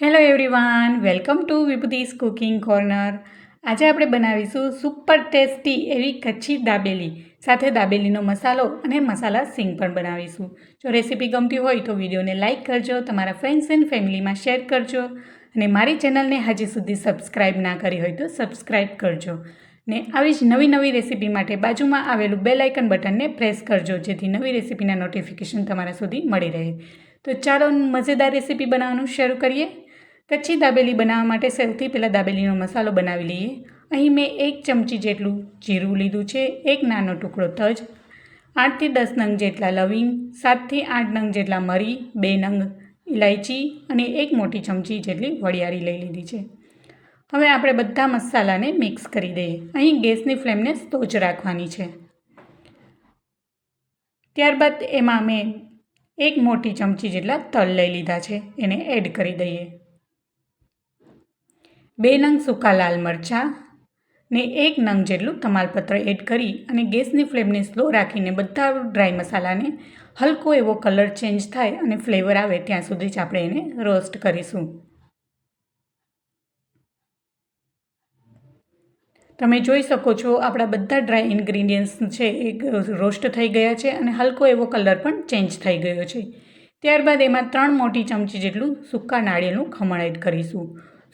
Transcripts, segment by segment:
Hello everyone welcome to Vibhuti's cooking corner આજે આપણે બનાવીશું સુપર ટેસ્ટી એવી કચ્છી દાબેલી. સાથે દાબેલીનો મસાલો અને મસાલા સિંગ પણ બનાવીશું. જો રેસીપી ગમતી હોય તો વિડીયોને લાઇક કરજો, તમારા ફ્રેન્ડ્સ એન્ડ ફેમિલીમાં શેર કરજો, અને મારી ચેનલને હજી સુધી સબસ્ક્રાઈબ ના કરી હોય તો સબસ્ક્રાઈબ કરજો. ને આવી જ નવી નવી રેસીપી માટે બાજુમાં આવેલું બેલ આઇકન બટનને પ્રેસ કરજો, જેથી નવી રેસીપીના નોટિફિકેશન તમારા સુધી મળી રહે. તો ચાલો મજેદાર રેસીપી બનાવવાનું શરૂ કરીએ. કચ્છી દાબેલી બનાવવા માટે સૌથી પહેલાં દાબેલીનો મસાલો બનાવી લઈએ. અહીં મેં એક ચમચી જેટલું જીરું લીધું છે, એક નાનો ટુકડો તજ, આઠથી દસ નંગ જેટલા લવિંગ, સાતથી આઠ નંગ જેટલા મરી, બે નંગ ઇલાયચી અને એક મોટી ચમચી જેટલી વરિયાળી લઈ લીધી છે. હવે આપણે બધા મસાલાને મિક્સ કરી દઈએ. અહીં ગેસની ફ્લેમને સ્તો રાખવાની છે. ત્યારબાદ એમાં મેં એક મોટી ચમચી જેટલા તલ લઈ લીધા છે, એને એડ કરી દઈએ. બે નંગ સૂકા લાલ મરચાં ને એક નંગ જેટલું તમાલપત્ર એડ કરી અને ગેસની ફ્લેમને સ્લો રાખીને બધા ડ્રાય મસાલાને હલકો એવો કલર ચેન્જ થાય અને ફ્લેવર આવે ત્યાં સુધી જ આપણે એને રોસ્ટ કરીશું. તમે જોઈ શકો છો આપણા બધા ડ્રાય ઇન્ગ્રીડિયન્ટ્સ છે એ રોસ્ટ થઈ ગયા છે અને હલકો એવો કલર પણ ચેન્જ થઈ ગયો છે. ત્યારબાદ એમાં ત્રણ મોટી ચમચી જેટલું સૂકા નાળિયેરનું ખમણ એડ કરીશું.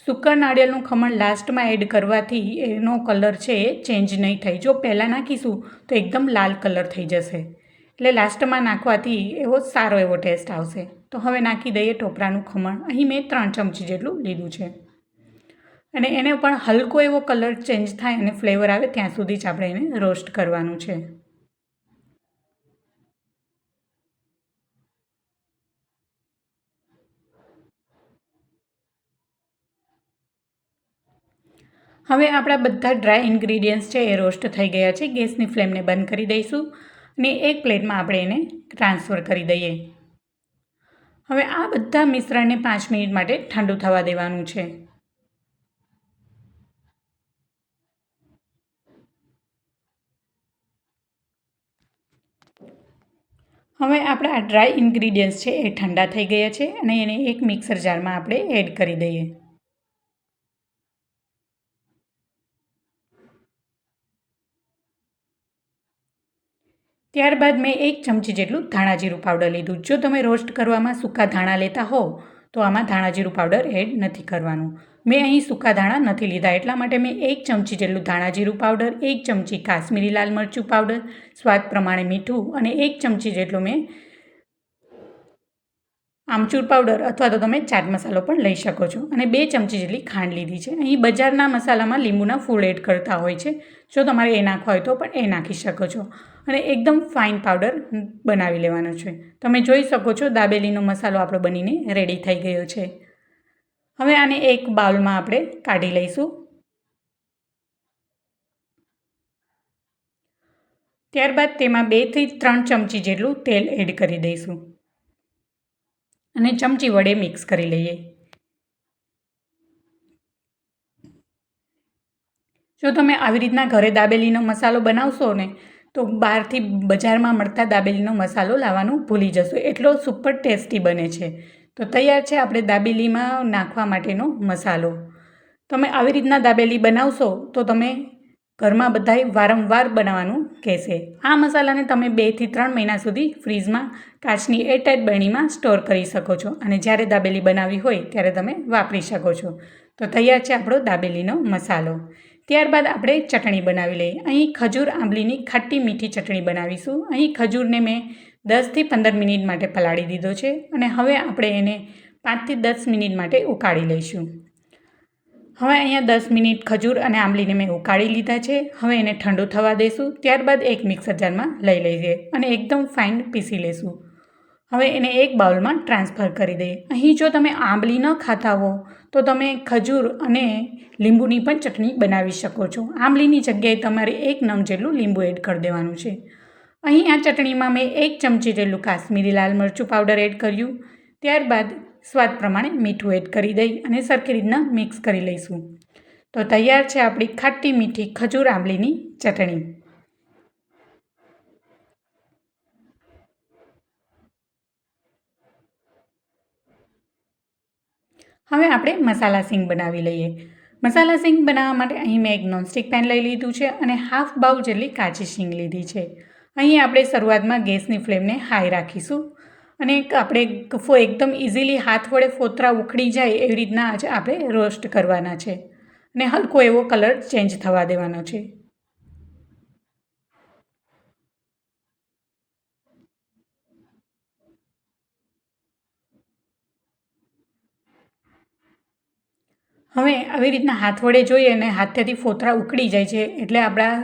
સૂકા નાળિયેરનું ખમણ લાસ્ટમાં એડ કરવાથી એનો કલર છે એ ચેન્જ નહીં થાય. જો પહેલાં નાખીશું તો એકદમ લાલ કલર થઈ જશે. એટલે લાસ્ટમાં નાખવાથી એવો સારો એવો ટેસ્ટ આવશે. તો હવે નાખી દઈએ ટોપરાનું ખમણ. અહીં મેં ત્રણ ચમચી જેટલું લીધું છે. અને એને પણ હલકો એવો કલર ચેન્જ થાય અને ફ્લેવર આવે ત્યાં સુધી જ આપણે એને રોસ્ટ કરવાનું છે. હવે આપણા બધા ડ્રાય ઇન્ગ્રીડિયન્ટ્સ છે એ રોસ્ટ થઈ ગયા છે. ગેસની ફ્લેમને બંધ કરી દઈશું અને એક પ્લેટમાં આપણે એને ટ્રાન્સફર કરી દઈએ. હવે આ બધા મિશ્રણને પાંચ મિનિટ માટે ઠંડુ થવા દેવાનું છે. હવે આપણા ડ્રાય ઇન્ગ્રીડિયન્ટ્સ છે એ ઠંડા થઈ ગયા છે અને એને એક મિક્સર જારમાં આપણે એડ કરી દઈએ. ત્યારબાદ મેં એક ચમચી જેટલું ધાણા જીરું પાવડર લીધું. જો તમે રોસ્ટ કરવામાં સૂકા ધાણા લેતા હો તો આમાં ધાણા જીરું પાવડર એડ નથી કરવાનું. મેં અહીં સૂકા ધાણા નથી લીધા, એટલા માટે મેં એક ચમચી જેટલું ધાણા જીરું પાવડર એક ચમચી કાશ્મીરી લાલ મરચું પાવડર સ્વાદ પ્રમાણે મીઠું અને એક ચમચી જેટલું મેં આમચૂર પાવડર અથવા તો તમે ચાટ મસાલો પણ લઈ શકો છો. અને બે ચમચી જેટલી ખાંડ લીધી છે. અહીં બજારના મસાલામાં લીંબુના ફૂડ એડ કરતા હોય છે. જો તમારે એ નાખવા હોય તો પણ એ નાખી શકો છો. અને એકદમ ફાઇન પાવડર બનાવી લેવાનો છે. તમે જોઈ શકો છો દાબેલીનો મસાલો આપણો બનીને રેડી થઈ ગયો છે. હવે આને એક બાઉલમાં આપણે કાઢી લઈશું. ત્યારબાદ તેમાં બેથી ત્રણ ચમચી જેટલું તેલ એડ કરી દઈશું. અને ચમચી વડે મિક્સ કરી લઈએ. જો તમે આવી રીતના ઘરે દાબેલીનો મસાલો બનાવશો ને તો બહારથી બજારમાં મળતા દાબેલીનો મસાલો લાવવાનું ભૂલી જશો. એટલો સુપર ટેસ્ટી બને છે. તો તૈયાર છે આપણે દાબેલીમાં નાખવા માટેનો મસાલો. તમે આવી રીતના દાબેલી બનાવશો તો તમે ઘરમાં બધાય વારંવાર બનાવવાનું કહેશે. આ મસાલાને તમે બેથી ત્રણ મહિના સુધી ફ્રીઝમાં કાચની એરટાઈટ બરણીમાં સ્ટોર કરી શકો છો અને જ્યારે દાબેલી બનાવી હોય ત્યારે તમે વાપરી શકો છો. તો તૈયાર છે આપણો દાબેલીનો મસાલો. ત્યારબાદ આપણે ચટણી બનાવી લઈએ. અહીં ખજૂર આંબલીની ખાટી મીઠી ચટણી બનાવીશું. અહીં ખજૂરને મેં દસથી પંદર મિનિટ માટે પલાળી દીધો છે અને હવે આપણે એને પાંચથી દસ મિનિટ માટે ઉકાળી લઈશું. હવે અહીંયા દસ મિનિટ ખજૂર અને આંબલીને મેં ઉકાળી લીધા છે. હવે એને ઠંડુ થવા દઈશું ત્યારબાદ એક મિક્સર જારમાં લઈ લઈએ અને એકદમ ફાઇન પીસી લઈશું હવે એને એક બાઉલમાં ટ્રાન્સફર કરી દઈએ. અહીં જો તમે આંબલી ન ખાતા હો તો તમે ખજૂર અને લીંબુની પણ ચટણી બનાવી શકો છો. આંબલીની જગ્યાએ તમારે એક નમ જેટલું લીંબુ એડ કરી દેવાનું છે. અહીં આ ચટણીમાં મેં એક ચમચી જેટલું કાશ્મીરી લાલ મરચું પાવડર એડ કર્યું. ત્યારબાદ સ્વાદ પ્રમાણે મીઠું એડ કરી દઈ અને સરખી રીતના મિક્સ કરી લઈશું. તો તૈયાર છે આપણી ખાટી મીઠી ખજૂર આંબલીની ચટણી. હવે આપણે મસાલા સિંગ બનાવી લઈએ. મસાલા સિંગ બનાવવા માટે અહીં મેં એક નોનસ્ટિક પેન લઈ લીધું છે અને હાફ બાઉ જેટલી કાચી સિંગ લીધી છે. અહીં આપણે શરૂઆતમાં ગેસની ફ્લેમને હાઈ રાખીશું અને આપણે એકદમ ઇઝીલી હાથ વડે ફોતરા ઉખડી જાય એવી રીતના આજે આપણે રોસ્ટ કરવાના છે. અને હલકો એવો કલર ચેન્જ થવા દેવાનો છે. હવે આવી રીતના હાથ વડે જોઈએ અને હાથેથી ફોતરા ઉકળી જાય છે, એટલે આપણા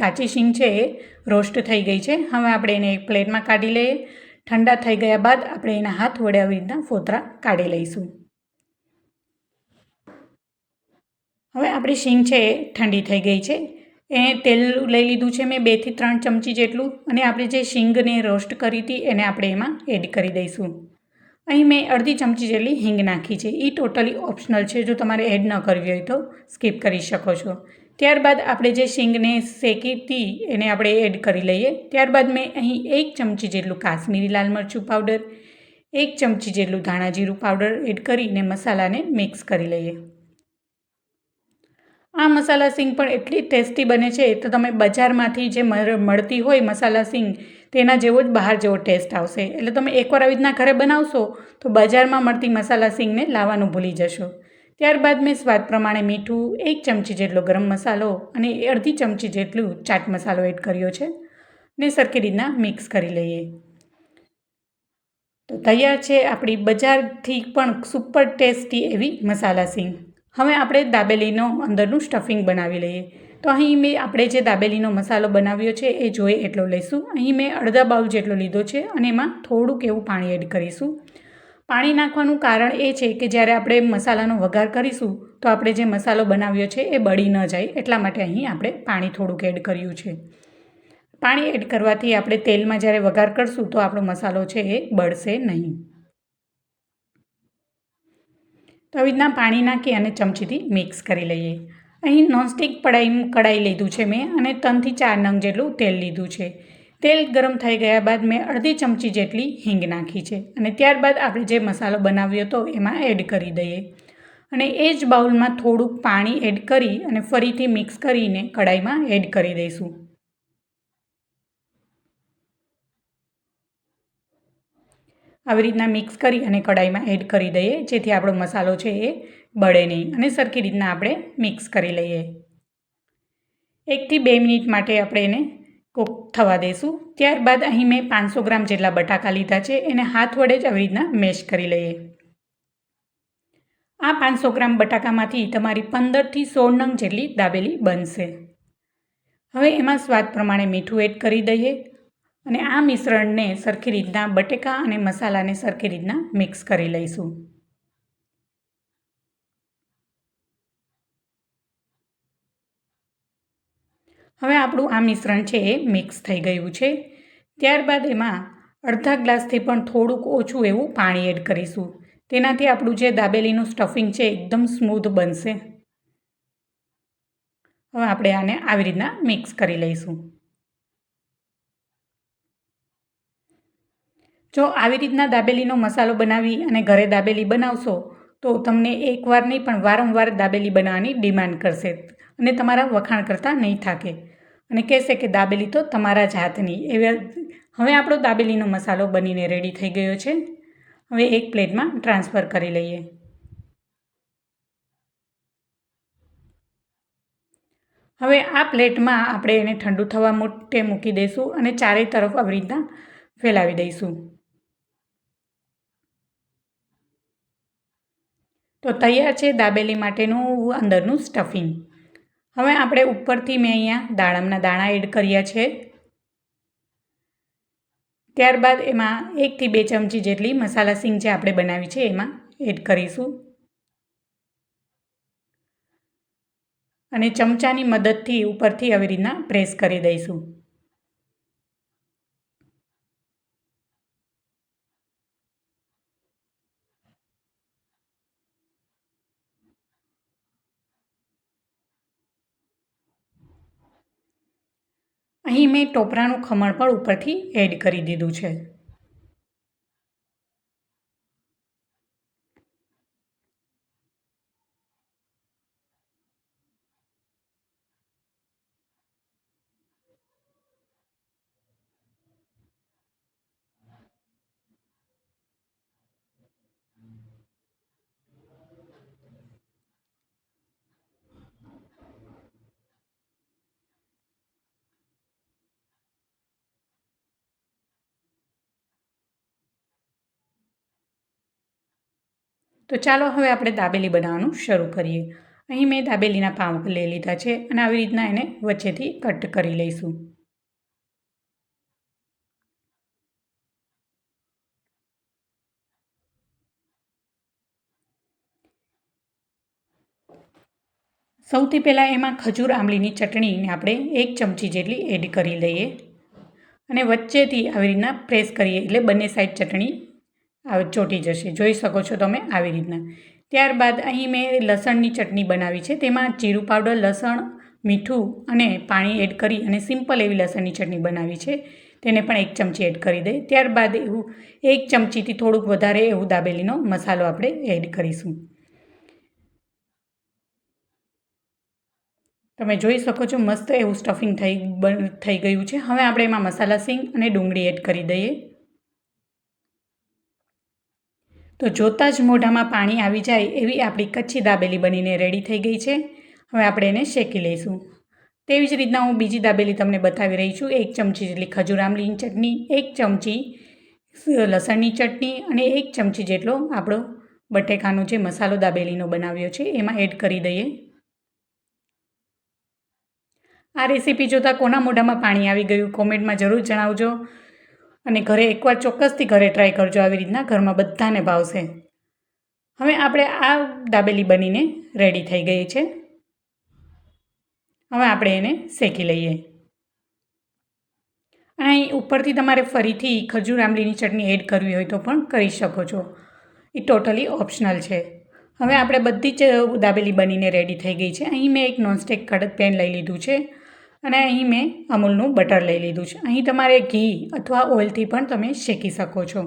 કાચી શીંગ છે એ રોસ્ટ થઈ ગઈ છે. હવે આપણે એને એક પ્લેટમાં કાઢી લઈએ. ઠંડા થઈ ગયા બાદ આપણે એના હાથ વડે આવી રીતના ફોતરા કાઢી લઈશું. હવે આપણી શીંગ છે એ ઠંડી થઈ ગઈ છે. એ તેલ લઈ લીધું છે મેં બેથી ત્રણ ચમચી જેટલું અને આપણે જે શીંગને રોસ્ટ કરી હતી એને આપણે એમાં એડ કરી દઈશું. અહીં મેં અડધી ચમચી જેટલી હિંગ નાખી છે. એ ટોટલી ઓપ્શનલ છે. જો તમારે એડ ન કરવી હોય તો સ્કીપ કરી શકો છો. ત્યારબાદ આપણે જે શીંગને શેકી હતી એને આપણે એડ કરી લઈએ. ત્યારબાદ મેં અહીં એક ચમચી જેટલું કાશ્મીરી લાલ મરચું પાવડર, એક ચમચી જેટલું ધાણા જીરું પાવડર એડ કરીને મસાલાને મિક્સ કરી લઈએ. આ મસાલા સિંગ પણ એટલી ટેસ્ટી બને છે તો તમે બજારમાંથી જે મળતી હોય મસાલા સિંગ તેના જેવો જ બહાર જેવો ટેસ્ટ આવશે. એટલે તમે એકવાર આવી રીતના ઘરે બનાવશો, તો બજારમાં મળતી મસાલા સિંગને લાવવાનું ભૂલી જશો. ત્યારબાદ મેં સ્વાદ પ્રમાણે મીઠું, એક ચમચી જેટલો ગરમ મસાલો અને અડધી ચમચી જેટલું ચાટ મસાલો એડ કર્યો છે. ને સરખી રીતના મિક્સ કરી લઈએ. તો તૈયાર છે આપણી બજારથી પણ સુપર ટેસ્ટી એવી મસાલા સિંગ. હવે આપણે દાબેલીનો અંદરનું સ્ટફિંગ બનાવી લઈએ. તો અહીં મેં આપણે જે દાબેલીનો મસાલો બનાવ્યો છે એ જોઈએ એટલો લઈશું. અહીં મેં અડધા બાઉલ જેટલો લીધો છે અને એમાં થોડુંક એવું પાણી એડ કરીશું. પાણી નાખવાનું કારણ એ છે કે જ્યારે આપણે મસાલાનો વઘાર કરીશું, તો આપણે જે મસાલો બનાવ્યો છે એ બળી ન જાય, એટલા માટે અહીં આપણે પાણી થોડુંક એડ કર્યું છે. પાણી એડ કરવાથી આપણે તેલમાં જ્યારે વઘાર કરશું, તો આપણો મસાલો છે એ બળશે નહીં. તો આવી રીતના પાણી નાખી અને ચમચીથી મિક્સ કરી લઈએ. અહીં નોનસ્ટિક કડાઈ કડાઈ લીધું છે મેં અને ત્રણથી ચાર નંગ જેટલું તેલ લીધું છે. તેલ ગરમ થઈ ગયા બાદ મેં અડધી ચમચી જેટલી હિંગ નાખી છે અને ત્યારબાદ આપણે જે મસાલો બનાવ્યો હતો એમાં એડ કરી દઈએ. અને એ જ બાઉલમાં થોડુંક પાણી એડ કરી અને ફરીથી મિક્સ કરીને કડાઈમાં એડ કરી દઈશું. આવી રીતના મિક્સ કરી અને કડાઈમાં એડ કરી દઈએ, જેથી આપણો મસાલો છે એ બળે નહીં અને સરખી રીતના આપણે મિક્સ કરી લઈએ. એકથી બે મિનિટ માટે આપણે એને કૂક થવા દઈશું ત્યારબાદ અહીં મેં પાંચસો ગ્રામ જેટલા બટાકા લીધા છે, એને હાથ વડે જ આવી રીતના મેશ કરી લઈએ. આ પાંચસો ગ્રામ બટાકામાંથી તમારી પંદરથી સોળ નંગ જેટલી દાબેલી બનશે. હવે એમાં સ્વાદ પ્રમાણે મીઠું એડ કરી દઈએ અને આ મિશ્રણને સરખી રીતના બટેકા અને મસાલાને સરખી રીતના મિક્સ કરી લઈશું. હવે આપણું આ મિશ્રણ છે એ મિક્સ થઈ ગયું છે. ત્યારબાદ એમાં અડધા ગ્લાસથી પણ થોડુંક ઓછું એવું પાણી એડ કરીશું. તેનાથી આપણું જે દાબેલીનું સ્ટફિંગ છે એકદમ સ્મૂધ બનશે. હવે આપણે આને આવી રીતના મિક્સ કરી લઈશું. જો આવી રીતના દાબેલીનો મસાલો બનાવી અને ઘરે દાબેલી બનાવશો તો તમને એકવાર નહીં પણ વારંવાર દાબેલી બનાવવાની ડિમાન્ડ કરશે. અને તમારા વખાણ કરતાં નહીં થાકે. અને કહેશે કે દાબેલી તો તમારા જ હાથની. એવા હવે આપણો દાબેલીનો મસાલો બનીને રેડી થઈ ગયો છે. હવે એક પ્લેટમાં ટ્રાન્સફર કરી લઈએ. હવે આ પ્લેટમાં આપણે એને ઠંડુ થવા માટે મૂકી દઈશું અને ચારેય તરફ આવી રીતના ફેલાવી દઈશું. તો તૈયાર છે દાબેલી માટેનું અંદરનું સ્ટફિંગ હવે આપણે ઉપરથી મેં અહીંયા દાડમના દાણા એડ કર્યા છે. ત્યારબાદ એમાં એકથી બે ચમચી જેટલી મસાલા સિંગ જે આપણે બનાવી છે એમાં એડ કરીશું. અને ચમચાની મદદથી ઉપરથી આવી રીતના પ્રેસ કરી દઈશું. અહીં મેં ટોપરાનું ખમણ પણ ઉપરથી એડ કરી દીધું છે. તો ચાલો હવે આપણે દાબેલી બનાવવાનું શરૂ કરીએ. અહીં મેં દાબેલીના પાઉં લઈ લીધા છે અને આવી રીતના એને વચ્ચેથી કટ કરી લઈશું. સૌથી પહેલાં એમાં ખજૂર આંબલીની ચટણીને આપણે એક ચમચી જેટલી એડ કરી લઈએ. અને વચ્ચેથી આવી રીતના પ્રેસ કરીએ એટલે બંને સાઈડ ચટણી ચોટી જશે. જોઈ શકો છો તમે આવી રીતના. ત્યારબાદ અહીં મેં લસણની ચટણી બનાવી છે. તેમાં જીરું પાવડર, લસણ, મીઠું અને પાણી એડ કરી અને સિમ્પલ એવી લસણની ચટણી બનાવી છે. તેને પણ એક ચમચી એડ કરી દઈએ ત્યારબાદ એવું એક ચમચીથી થોડુંક વધારે એવું દાબેલીનો મસાલો આપણે એડ કરીશું. તમે જોઈ શકો છો મસ્ત એવું સ્ટફિંગ થઈ થઈ ગયું છે. હવે આપણે એમાં મસાલા, સિંગ અને ડુંગળી એડ કરી દઈએ. તો જોતાં જ મોઢામાં પાણી આવી જાય એવી આપણી કચ્છી દાબેલી બનીને રેડી થઈ ગઈ છે. હવે આપણે એને શેકી લઈશું. તેવી જ રીતના હું બીજી દાબેલી તમને બતાવી રહી છું. એક ચમચી જેટલી ખજૂર આમલીની ચટણી, એક ચમચી લસણની ચટણી અને એક ચમચી જેટલો આપણો બટેકાનો જે મસાલો દાબેલીનો બનાવ્યો છે એમાં એડ કરી દઈએ. આ રેસીપી જોતાં કોના મોઢામાં પાણી આવી ગયું કોમેન્ટમાં જરૂર જણાવજો. અને ઘરે એકવાર ચોક્કસથી ઘરે ટ્રાય કરજો આવી રીતના. ઘરમાં બધાને ભાવશે. હવે આપણે આ દાબેલી બનીને રેડી થઈ ગઈ છે. હવે આપણે એને શેકી લઈએ. અને અહીં ઉપરથી તમારે ફરીથી ખજૂર આંબલીની ચટણી એડ કરવી હોય તો પણ કરી શકો છો. એ ટોટલી ઓપ્શનલ છે. હવે આપણે બધી જ દાબેલી બનીને રેડી થઈ ગઈ છે. અહીં મેં એક નોનસ્ટિક કડક પેન લઈ લીધું છે. અને અહીં મેં અમૂલનું બટર લઈ લીધું છે. અહીં તમારે ઘી અથવા ઓઇલથી પણ તમે શેકી શકો છો.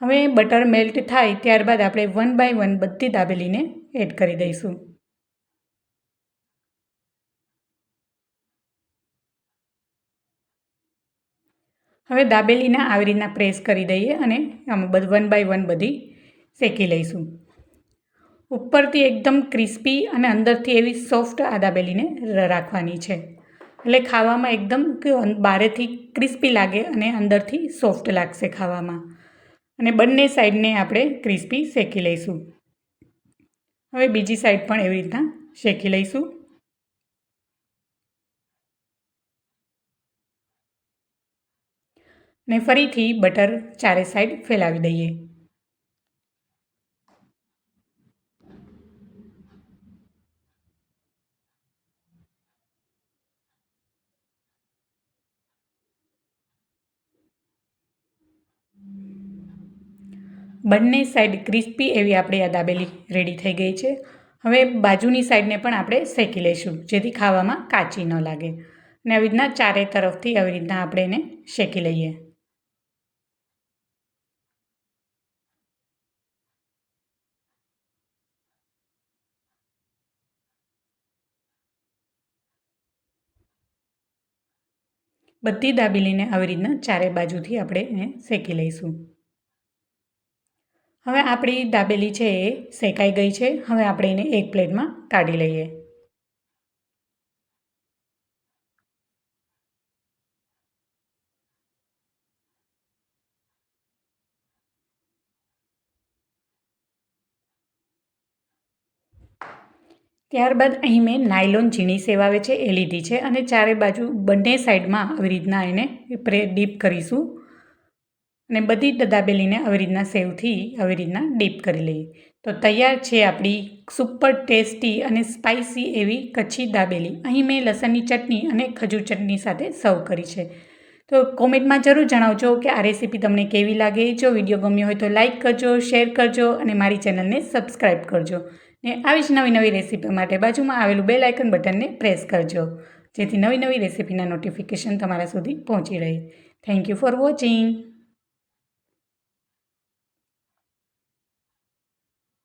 હવે બટર મેલ્ટ થાય ત્યારબાદ આપણે વન બાય વન બધી દાબેલીને એડ કરી દઈશું. હવે દાબેલીને આવી રીતના પ્રેસ કરી દઈએ અને અમે વન બાય વન બધી શેકી લઈશું. ઉપરથી એકદમ ક્રિસ્પી અને અંદરથી એવી સોફ્ટ આ દાબેલીને રાખવાની છે. એટલે ખાવામાં એકદમ બહારેથી ક્રિસ્પી લાગે અને અંદરથી સોફ્ટ લાગશે ખાવામાં. અને બંને સાઈડને આપણે ક્રિસ્પી શેકી લઈશું. હવે બીજી સાઈડ પણ એવી રીતના શેકી લઈશું. ને ફરીથી બટર ચારે સાઈડ ફેલાવી દઈએ. બંને સાઈડ ક્રિસ્પી એવી આપણી આ દાબેલી રેડી થઈ ગઈ છે. હવે બાજુની સાઈડને પણ આપણે શેકી લઈશું, જેથી ખાવામાં કાચી ન લાગે. અને આવી રીતના ચારે તરફથી આવી રીતના આપણે એને શેકી લઈએ. બધી દાબેલીને આવી રીતના ચારે બાજુથી આપણે એને શેકી લઈશું. હવે આપણી દાબેલી છે એ શેકાઈ ગઈ છે. હવે આપણે એને એક પ્લેટમાં કાઢી લઈએ. ત્યારબાદ અહીં મેં નાયલોન ઝીણી સેવાવે છે એ લીધી છે અને ચારે બાજુ બંને સાઈડમાં આવી રીતના એને પ્રે ડીપ કરીશું. અને બધી જ દાબેલીને આવી રીતના સેવથી આવી રીતના ડીપ કરી લઈએ. તો તૈયાર છે આપણી સુપર ટેસ્ટી અને સ્પાઇસી એવી કચ્છી દાબેલી. અહીં મેં લસણની ચટણી અને ખજૂર ચટણી સાથે સર્વ કરી છે. તો કોમેન્ટમાં જરૂર જણાવજો કે આ રેસીપી તમને કેવી લાગે. જો વીડિયો ગમ્યો હોય તો લાઇક કરજો, શેર કરજો અને મારી ચેનલને સબસ્ક્રાઈબ કરજો. ને આવી જ નવી નવી રેસીપી માટે બાજુમાં આવેલું બેલ આઇકન બટનને પ્રેસ કરજો. જેથી નવી નવી રેસીપીના નોટિફિકેશન તમારા સુધી પહોંચી રહે. Thank you for watching.